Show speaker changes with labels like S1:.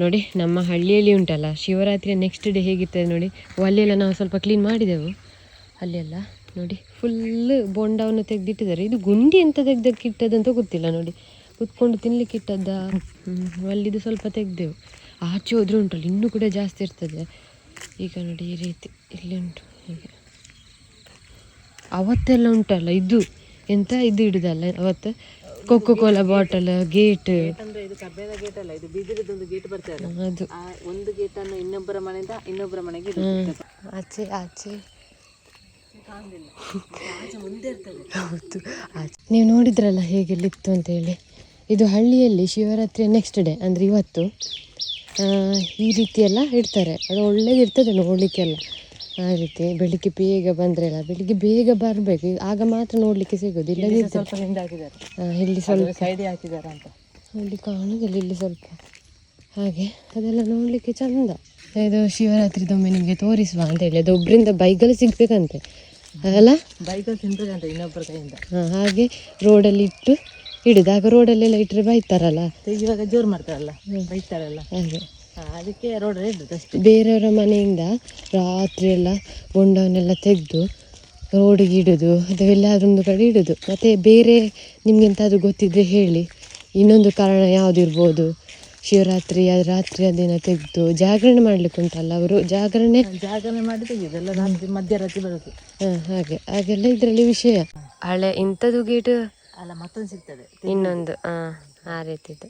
S1: ನೋಡಿ, ನಮ್ಮ ಹಳ್ಳಿಯಲ್ಲಿ ಉಂಟಲ್ಲ, ಶಿವರಾತ್ರಿ ನೆಕ್ಸ್ಟ್ ಡೇ ಹೇಗಿರ್ತದೆ ನೋಡಿ, ಅಲ್ಲೆಲ್ಲ ನಾವು ಸ್ವಲ್ಪ ಕ್ಲೀನ್ ಮಾಡಿದೆವು. ಅಲ್ಲೆಲ್ಲ ನೋಡಿ ಫುಲ್ ಬೋಂಡವನ್ನು ತೆಗೆದಿಟ್ಟಿದ್ದಾರೆ. ಇದು ಗುಂಡಿ ಎಂತ ಇಟ್ಟದಂತ ಗೊತ್ತಿಲ್ಲ ನೋಡಿ. ಕುತ್ಕೊಂಡು ತಿನ್ಲಿಕ್ಕೆ ಇಟ್ಟದ್ದ? ಅಲ್ಲಿದು ಸ್ವಲ್ಪ ತೆಗೆದೆವು. ಆಚೆ ಹೋದ್ರೆ ಉಂಟಲ್ಲ, ಇನ್ನೂ ಕೂಡ ಜಾಸ್ತಿ ಇರ್ತದೆ. ಈಗ ನೋಡಿ ಈ ರೀತಿ ಇಲ್ಲಿ ಉಂಟು, ಹೀಗೆ. ಅವತ್ತೆಲ್ಲ ಉಂಟಲ್ಲ, ಇದು ಎಂತ ಇದು ಇಡುದಲ್ಲ ಅವತ್ತು? ಕೊಕ್ಕೋ ಕೋಲಾ ಬಾಟಲ್ ಗೇಟ್
S2: ಅಂದ್ರೆ ಇದು ಕಬ್ಬೇದ ಗೇಟ್ ಅಲ್ಲ ಇದು ಬಿದಿರದೊಂದು ಗೇಟ್ ಬರ್ತದೆ
S1: ಅದು.
S2: ಒಂದು ಗೇಟ್ ಅನ್ನು ಇನ್ನೊಬ್ಬರ ಮನೆಯಿಂದ ಇನ್ನೊಬ್ಬರ ಮನೆಗೆ.
S1: ಆಚೆ ಆಚೆ. ಹೌದು ನೀವು ನೋಡಿದ್ರಲ್ಲ ಹೇಗೆಲ್ಲಿತ್ತು ಅಂತ ಹೇಳಿ? ಇದು ಹಳ್ಳಿಯಲ್ಲಿ ಶಿವರಾತ್ರಿ ನೆಕ್ಸ್ಟ್ ಡೇ ಅಂದ್ರೆ ಇವತ್ತು. ಈ ರೀತಿ ಎಲ್ಲ ಇಡ್ತಾರೆ. ಅದು ಒಳ್ಳೇದಿರ್ತದೆ ನೋಡಲಿಕ್ಕೆಲ್ಲ. ಆ ರೀತಿ ಬೆಳಿಗ್ಗೆ ಬೇಗ ಬಂದ್ರಲ್ಲ ಬೆಳಿಗ್ಗೆ ಬೇಗ ಬರಬೇಕು. ಆಗ ಮಾತ್ರ ನೋಡಲಿಕ್ಕೆ ಸಿಗೋದು ಇಲ್ಲ
S2: ಸ್ವಲ್ಪ
S1: ಇಲ್ಲಿ ಸ್ವಲ್ಪ
S2: ಸೈಡ್ ಹಾಕಿದ್ದಾರೆ ಅಂತ.
S1: ಇಲ್ಲಿ ಕಾಣುದಿಲ್ಲ ಇಲ್ಲಿ ಸ್ವಲ್ಪ. ಹಾಗೆ ಅದೆಲ್ಲ ನೋಡಲಿಕ್ಕೆ ಚಂದ. ಇದು ಶಿವರಾತ್ರಿದೊಮ್ಮೆ ನಿಮಗೆ ತೋರಿಸುವ ಅಂತ ಹೇಳಿ ಅದು ಒಬ್ಬರಿಂದ ಬೈಕಲ್ಲಿ ಸಿಗ್ಬೇಕಂತೆ. ಅಲ್ಲ?
S2: ಬೈಕಲ್ಲಿ ತಿನ್ಬೇಕಂತೆ ಇನ್ನೊಬ್ಬರ ಕೈಯಿಂದ.
S1: ಹಾ, ಹಾಗೆ ರೋಡಲ್ಲಿ ಇಟ್ಟು ಇಡುದು. ಆಗ ರೋಡಲ್ಲೆಲ್ಲ ಇಟ್ಟರೆ ಬೈತಾರಲ್ಲ?
S2: ಇವಾಗ ಜೋರು ಮಾಡ್ತಾರಲ್ಲ ಬೈತಾರಲ್ಲ.
S1: ಹಾಗೆ.
S2: ಅದಕ್ಕೆ ರೋಡ್ ಅಷ್ಟೇ.
S1: ಬೇರೆಯವರ ಮನೆಯಿಂದ ರಾತ್ರಿ ಎಲ್ಲ ಬೊಂಡವನ್ನೆಲ್ಲ ತೆಗೆದು ರೋಡಿಗೆ ಇಡೋದು ಅಥವಾ ಎಲ್ಲಾದ್ರೊಂದು ಕಡೆ ಇಡೋದು. ಮತ್ತು ಬೇರೆ ನಿಮ್ಗೆಂತಾದ್ರೂ ಗೊತ್ತಿದ್ರೆ ಹೇಳಿ. ಇನ್ನೊಂದು ಕಾರಣ ಯಾವುದಿರ್ಬೋದು ಶಿವರಾತ್ರಿ ಅದು ರಾತ್ರಿಯ ದಿನ ತೆಗೆದು ಜಾಗರಣೆ ಮಾಡ್ಲಿಕ್ಕೆ ಉಂಟಲ್ಲ ಅವರು? ಜಾಗರಣೆ?
S2: ಜಾಗರಣೆ ಮಾಡಿ ತೆಗೆಯೋದೆಲ್ಲ ರಾತ್ರಿ ಮಧ್ಯರಾತ್ರಿ ಬರೋದು.
S1: ಹಾ, ಹಾಗೆ. ಹಾಗೆಲ್ಲ ಇದರಲ್ಲಿ ವಿಷಯ. ಹಳೆ ಇಂಥದ್ದು ಗೇಟ್
S2: ಅಲ್ಲ ಮತ್ತೊಂದು ಸಿಗ್ತದೆ.
S1: ಇನ್ನೊಂದು ಆ, ರೀತಿ ರೀತಿದು